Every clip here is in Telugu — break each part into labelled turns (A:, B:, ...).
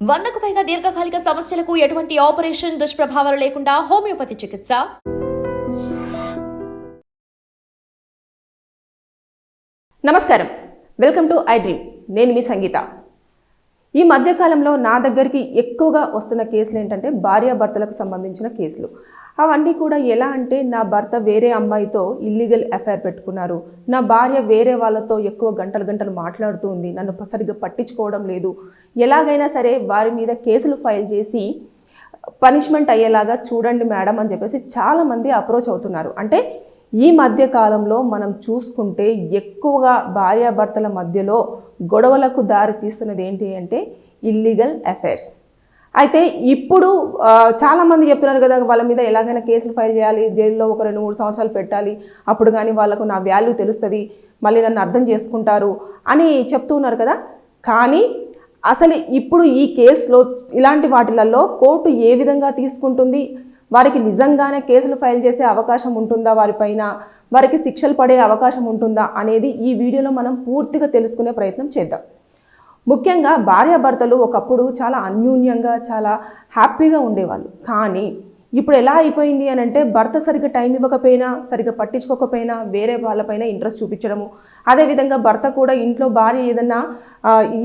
A: వందకు పైగా దీర్ఘకాలిక సమస్యలకు ఎటువంటి ఆపరేషన్ దుష్ప్రభావాలు లేకుండా హోమియోపతి చికిత్స.
B: నమస్కారం. వెల్కమ్ టు ఐ డ్రీమ్ నేను మీ సంగీత. ఈ మధ్యకాలంలో నా దగ్గరికి ఎక్కువగా వస్తున్న కేసులు ఏంటంటే భార్యాభర్తలకు సంబంధించిన కేసులు. అవన్నీ కూడా ఎలా అంటే నా భర్త వేరే అమ్మాయితో ఇల్లీగల్ అఫైర్ పెట్టుకున్నారు. నా భార్య వేరే వాళ్ళతో ఎక్కువ గంటలు గంటలు మాట్లాడుతూ ఉంది. నన్ను సరిగ్గా పట్టించుకోవడం లేదు. ఎలాగైనా సరే వారి మీద కేసులు ఫైల్ చేసి పనిష్మెంట్ అయ్యేలాగా చూడండి మేడం అని చెప్పేసి చాలామంది అప్రోచ్ అవుతున్నారు. అంటే ఈ మధ్య కాలంలో మనం చూసుకుంటే ఎక్కువగా భార్యాభర్తల మధ్యలో గొడవలకు దారి తీస్తున్నది ఏంటి అంటే ఇల్లీగల్ అఫైర్స్ అయితే ఇప్పుడు చాలామంది చెప్తున్నారు కదా వాళ్ళ మీద ఎలాగైనా కేసులు ఫైల్ చేయాలి జైల్లో ఒక రెండు మూడు సంవత్సరాలు పెట్టాలి అప్పుడు కానీ వాళ్ళకు నా వాల్యూ తెలుస్తుంది మళ్ళీ నన్ను అర్థం చేసుకుంటారు అని చెప్తూ ఉన్నారు కదా. కానీ అసలు ఇప్పుడు ఈ కేసులో ఇలాంటి వాటిలలో కోర్టు ఏ విధంగా తీసుకుంటుంది? వారికి నిజంగానే కేసులు ఫైల్ చేసే అవకాశం ఉంటుందా వారిపైన వారికి శిక్షలు పడే అవకాశం ఉంటుందా అనేది ఈ వీడియోలో మనం పూర్తిగా తెలుసుకునే ప్రయత్నం చేద్దాం. ముఖ్యంగా భార్యాభర్తలు ఒకప్పుడు చాలా అన్యూన్యంగా చాలా హ్యాపీగా ఉండేవాళ్ళు. కానీ ఇప్పుడు ఎలా అయిపోయింది అని అంటే భర్త సరిగ్గా టైం ఇవ్వకపోయినా సరిగ్గా పట్టించుకోకపోయినా వేరే వాళ్ళపైన ఇంట్రెస్ట్ చూపించడము. అదేవిధంగా భర్త కూడా ఇంట్లో భార్య ఏదన్నా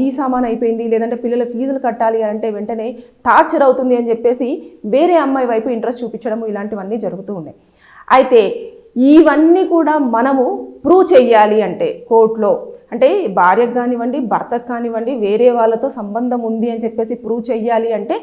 B: ఈ సామాన్ అయిపోయింది లేదంటే పిల్లల ఫీజులు కట్టాలి అని అంటే వెంటనే టార్చర్ అవుతుంది అని చెప్పేసి వేరే అమ్మాయి వైపు ఇంట్రెస్ట్ చూపించడము ఇలాంటివన్నీ జరుగుతూ ఉన్నాయి. అయితే ఇవన్నీ కూడా మనము ప్రూవ్ చెయ్యాలి అంటే కోర్టులో అంటే భార్యకు కానివ్వండి భర్తకు కానివ్వండి వేరే వాళ్ళతో సంబంధం ఉంది అని చెప్పేసి ప్రూవ్ చెయ్యాలి అంటే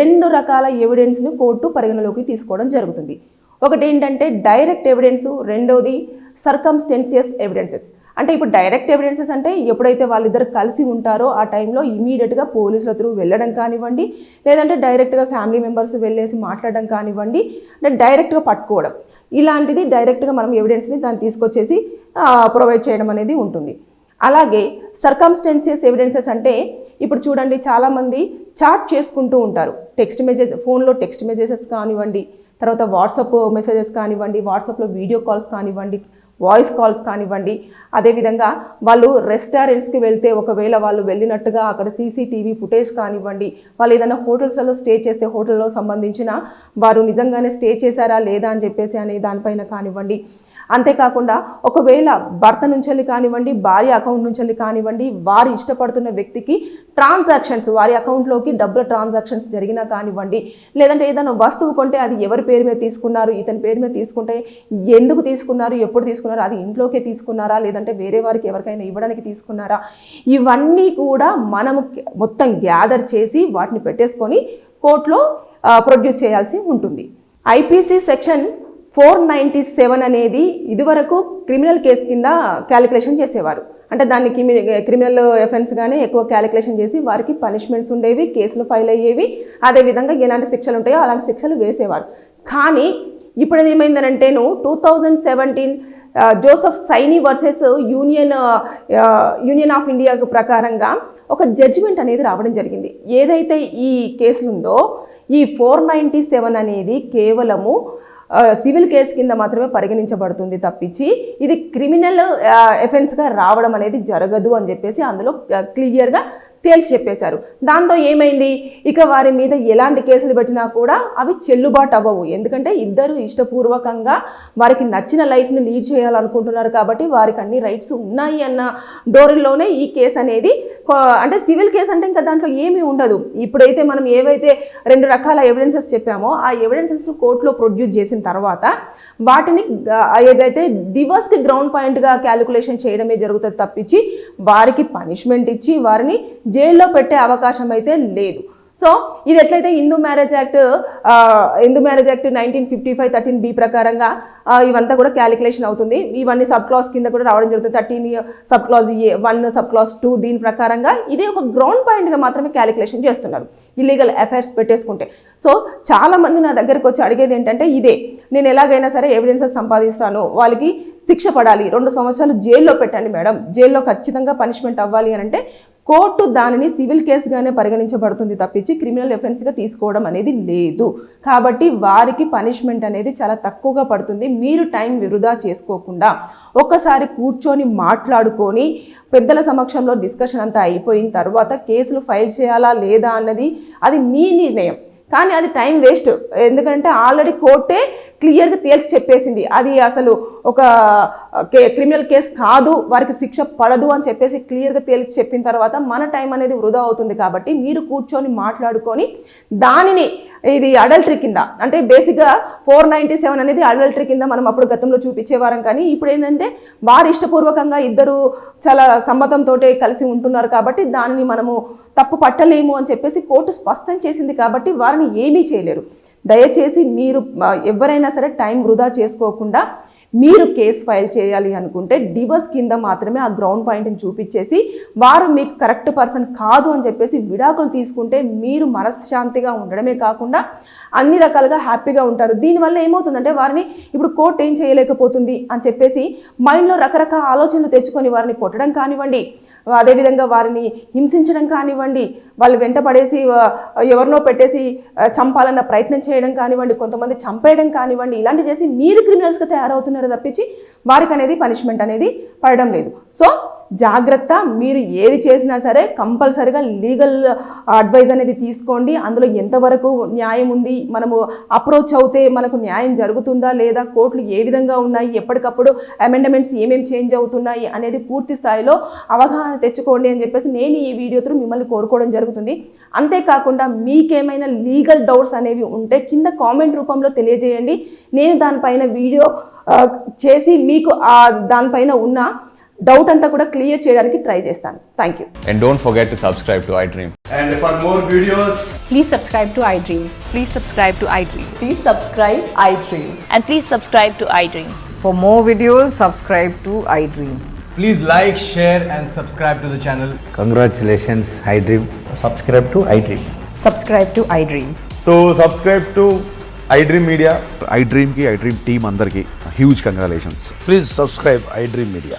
B: రెండు రకాల ఎవిడెన్స్ను కోర్టు పరిగణలోకి తీసుకోవడం జరుగుతుంది. ఒకటి ఏంటంటే డైరెక్ట్ ఎవిడెన్స్ రెండోది సర్కమ్స్టెన్సియస్ ఎవిడెన్సెస్ అంటే ఇప్పుడు డైరెక్ట్ ఎవిడెన్సెస్ అంటే ఎప్పుడైతే వాళ్ళిద్దరు కలిసి ఉంటారో ఆ టైంలో ఇమీడియట్గా పోలీసుల త్రూ వెళ్ళడం కానివ్వండి లేదంటే డైరెక్ట్గా ఫ్యామిలీ మెంబర్స్ వెళ్ళేసి మాట్లాడడం కానివ్వండి అంటే డైరెక్ట్గా పట్టుకోవడం. ఇలాంటిది డైరెక్ట్గా మనం ఎవిడెన్స్ని దాన్ని తీసుకొచ్చేసి ప్రొవైడ్ చేయడం అనేది ఉంటుంది. అలాగే సర్కమ్స్టెన్సెస్ ఎవిడెన్సెస్ అంటే ఇప్పుడు చూడండి చాలామంది చాట్ చేసుకుంటూ ఉంటారు. టెక్స్ట్ మెసేజ్ ఫోన్లో టెక్స్ట్ మెసేజెస్ కానివ్వండి తర్వాత వాట్సాప్ మెసేజెస్ కానివ్వండి వాట్సాప్లో వీడియో కాల్స్ కానివ్వండి వాయిస్ కాల్స్ కానివ్వండి. అదేవిధంగా వాళ్ళు రెస్టారెంట్స్కి వెళ్తే ఒకవేళ వాళ్ళు వెళ్ళినట్టుగా అక్కడ సీసీటీవీ ఫుటేజ్ కానివ్వండి వాళ్ళు ఏదైనా హోటల్స్లలో స్టే చేస్తే హోటల్లో సంబంధించిన వారు నిజంగానే స్టే చేశారా లేదా అని చెప్పేసి అనే దానిపైన కానివ్వండి. అంతేకాకుండా ఒకవేళ భర్త నుంచి కానివ్వండి భార్య అకౌంట్ నుంచి కానివ్వండి వారు ఇష్టపడుతున్న వ్యక్తికి ట్రాన్సాక్షన్స్ వారి అకౌంట్లోకి డబ్బుల ట్రాన్సాక్షన్స్ జరిగినా కానివ్వండి లేదంటే ఏదైనా వస్తువు కొంటే అది ఎవరి పేరు మీద తీసుకున్నారు ఇతని పేరు మీద తీసుకుంటే ఎందుకు తీసుకున్నారు ఎప్పుడు తీసుకున్నారు అది ఇంట్లోకే తీసుకున్నారా లేదంటే వేరే వారికి ఎవరికైనా ఇవ్వడానికి తీసుకున్నారా ఇవన్నీ కూడా మనము మొత్తం గ్యాదర్ చేసి వాటిని పెట్టేసుకొని కోర్టులో ప్రొడ్యూస్ చేయాల్సి ఉంటుంది. IPC section four ninety seven అనేది ఇదివరకు క్రిమినల్ కేసు కింద క్యాలిక్యులేషన్ చేసేవారు. అంటే దాన్ని క్రిమి క్రిమినల్ ఎఫెన్స్గానే ఎక్కువ క్యాలిక్యులేషన్ చేసి వారికి పనిష్మెంట్స్ ఉండేవి కేసులు ఫైల్ అయ్యేవి. అదేవిధంగా ఎలాంటి శిక్షలు ఉంటాయో అలాంటి శిక్షలు వేసేవారు. కానీ ఇప్పుడు ఏమైందనంటే ఏమైందనంటేను two thousand seventeen Joseph Shine versus union union of India ప్రకారంగా ఒక జడ్జిమెంట్ అనేది రావడం జరిగింది. ఏదైతే ఈ కేసులు ఉందో ఈ ఫోర్ నైంటీ సెవెన్ అనేది కేవలము సివిల్ కేసు కింద మాత్రమే పరిగణించబడుతుంది తప్పించి ఇది క్రిమినల్ ఎఫెన్స్గా రావడం అనేది జరగదు అని చెప్పేసి అందులో క్లియర్గా తేల్చి చెప్పేశారు. దాంతో ఏమైంది? ఇక వారి మీద ఎలాంటి కేసులు పెట్టినా కూడా అవి చెల్లుబాటు అవ్వవు. ఎందుకంటే ఇద్దరు ఇష్టపూర్వకంగా వారికి నచ్చిన లైఫ్ని లీడ్ చేయాలనుకుంటున్నారు కాబట్టి వారికి అన్ని రైట్స్ ఉన్నాయి అన్న ధోరణిలోనే ఈ కేసు అనేది అంటే సివిల్ కేసు అంటే ఇంకా దాంట్లో ఏమీ ఉండదు. ఇప్పుడైతే మనం ఏవైతే రెండు రకాల ఎవిడెన్సెస్ చెప్పామో ఆ ఎవిడెన్సెస్ను కోర్టులో ప్రొడ్యూస్ చేసిన తర్వాత వాటిని ఏదైతే డివర్స్కి గ్రౌండ్ పాయింట్గా క్యాలిక్యులేషన్ చేయడమే జరుగుతుంది తప్పించి వారికి పనిష్మెంట్ ఇచ్చి వారిని జైల్లో పెట్టే అవకాశం అయితే లేదు. సో ఇది ఎట్లయితే Hindu marriage act Hindu marriage act nineteen fifty five thirteen B ప్రకారంగా ఇవంతా కూడా క్యాలిక్యులేషన్ అవుతుంది. ఇవన్నీ సబ్ క్లాస్ కింద కూడా రావడం జరుగుతుంది. Thirteen sub class A one sub class two దీని ప్రకారంగా ఇది ఒక గ్రౌండ్ పాయింట్గా మాత్రమే క్యాలిక్యులేషన్ చేస్తున్నారు. ఇల్లీగల్ అఫైర్స్ పెట్టేసుకుంటే. సో చాలా మంది నా దగ్గరకు వచ్చి అడిగేది ఏంటంటే ఇదే నేను ఎలాగైనా సరే ఎవిడెన్సెస్ సంపాదిస్తాను వాళ్ళకి శిక్ష పడాలి రెండు సంవత్సరాలు జైల్లో పెట్టండి మేడం. జైల్లో ఖచ్చితంగా పనిష్మెంట్ అవ్వాలి అని అంటే కోర్టు దానిని సివిల్ కేసుగానే పరిగణించబడుతుంది తప్పించి క్రిమినల్ ఎఫెన్స్గా తీసుకోవడం అనేది లేదు. కాబట్టి వారికి పనిష్మెంట్ అనేది చాలా తక్కువగా పడుతుంది. మీరు టైం వృధా చేసుకోకుండా ఒక్కసారి కూర్చొని మాట్లాడుకొని పెద్దల సమక్షంలో డిస్కషన్ అంతా అయిపోయిన తర్వాత కేసులు ఫైల్ చేయాలా లేదా అన్నది అది మీ నిర్ణయం. కానీ అది టైం వేస్ట్. ఎందుకంటే ఆల్రెడీ కోర్టే క్లియర్గా తేల్చి చెప్పేసింది. అది అసలు ఒక కే- క్రిమినల్ కేసు కాదు వారికి శిక్ష పడదు అని చెప్పేసి క్లియర్గా తేల్చి చెప్పిన తర్వాత మన టైం అనేది వృధా అవుతుంది కాబట్టి మీరు కూర్చొని మాట్లాడుకొని దానిని ఇది అడల్టరీ కింద అంటే బేసిక్గా ఫోర్ నైంటీ సెవెన్ అనేది అడల్టరీ కింద మనం అప్పుడు గతంలో చూపించేవారం కానీ ఇప్పుడు ఏంటంటే వారు ఇష్టపూర్వకంగా ఇద్దరు చాలా సమ్మతంతో కలిసి ఉంటున్నారు కాబట్టి దాన్ని మనము తప్పు పట్టలేము అని చెప్పేసి కోర్టు స్పష్టం చేసింది కాబట్టి వారిని ఏమీ చేయలేరు. దయచేసి మీరు ఎవరైనా సరే టైం వృధా చేసుకోకుండా మీరు కేసు ఫైల్ చేయాలి అనుకుంటే డివర్స్ కింద మాత్రమే ఆ గ్రౌండ్ పాయింట్ని చూపించేసి వారు మీకు కరెక్ట్ పర్సన్ కాదు అని చెప్పేసి విడాకులు తీసుకుంటే మీరు మనశ్శాంతిగా ఉండడమే కాకుండా అన్ని రకాలుగా హ్యాపీగా ఉంటారు. దీనివల్ల ఏమవుతుందంటే వారిని ఇప్పుడు కోర్టు ఏం చేయలేకపోతుంది అని చెప్పేసి మైండ్లో రకరకాల ఆలోచనలు తెచ్చుకొని వారిని కొట్టడం కానివ్వండి అదేవిధంగా వారిని హింసించడం కానివ్వండి వాళ్ళు వెంట పడేసి ఎవరినో పెట్టేసి చంపాలన్న ప్రయత్నం చేయడం కానివ్వండి కొంతమంది చంపేయడం కానివ్వండి ఇలాంటి చేసి మీరు క్రిమినల్స్గా తయారవుతున్నారు తప్పించి వారికి అనేది పనిష్మెంట్ అనేది పడడం లేదు. సో జాగ్రత్త మీరు ఏది చేసినా సరే కంపల్సరిగా లీగల్ అడ్వైజ్ అనేది తీసుకోండి. అందులో ఎంతవరకు న్యాయం ఉంది మనము అప్రోచ్ అవుతే మనకు న్యాయం జరుగుతుందా లేదా కోర్టులు ఏ విధంగా ఉన్నాయి ఎప్పటికప్పుడు అమెండమెంట్స్ ఏమేమి చేంజ్ అవుతున్నాయి అనేది పూర్తి స్థాయిలో అవగాహన తెచ్చుకోండి అని చెప్పేసి నేను ఈ వీడియో త్రూ మిమ్మల్ని కోరుకోవడం జరుగుతుంది. అంతేకాకుండా మీకేమైనా లీగల్ డౌట్స్ అనేవి ఉంటే కింద కామెంట్ రూపంలో తెలియజేయండి. నేను దానిపైన వీడియో చేసి మీకు దానిపైన ఉన్న డౌట్ అంతా కూడా క్లియర్ చేయడానికి ట్రై చేస్తాను. Thank you
C: and don't forget to subscribe to I
D: Dream and for more
E: videos please subscribe to I Dream please subscribe
F: to I Dream
E: please subscribe I Dream and
F: please subscribe to I Dream for
D: more videos subscribe to I Dream please like
G: share and
H: subscribe to the
F: channel congratulations I
D: Dream subscribe to I Dream subscribe to
I: I Dream so subscribe to I Dream media I డ్రీమ్కి I dream team అందరికి huge congratulations
G: please subscribe I Dream
H: media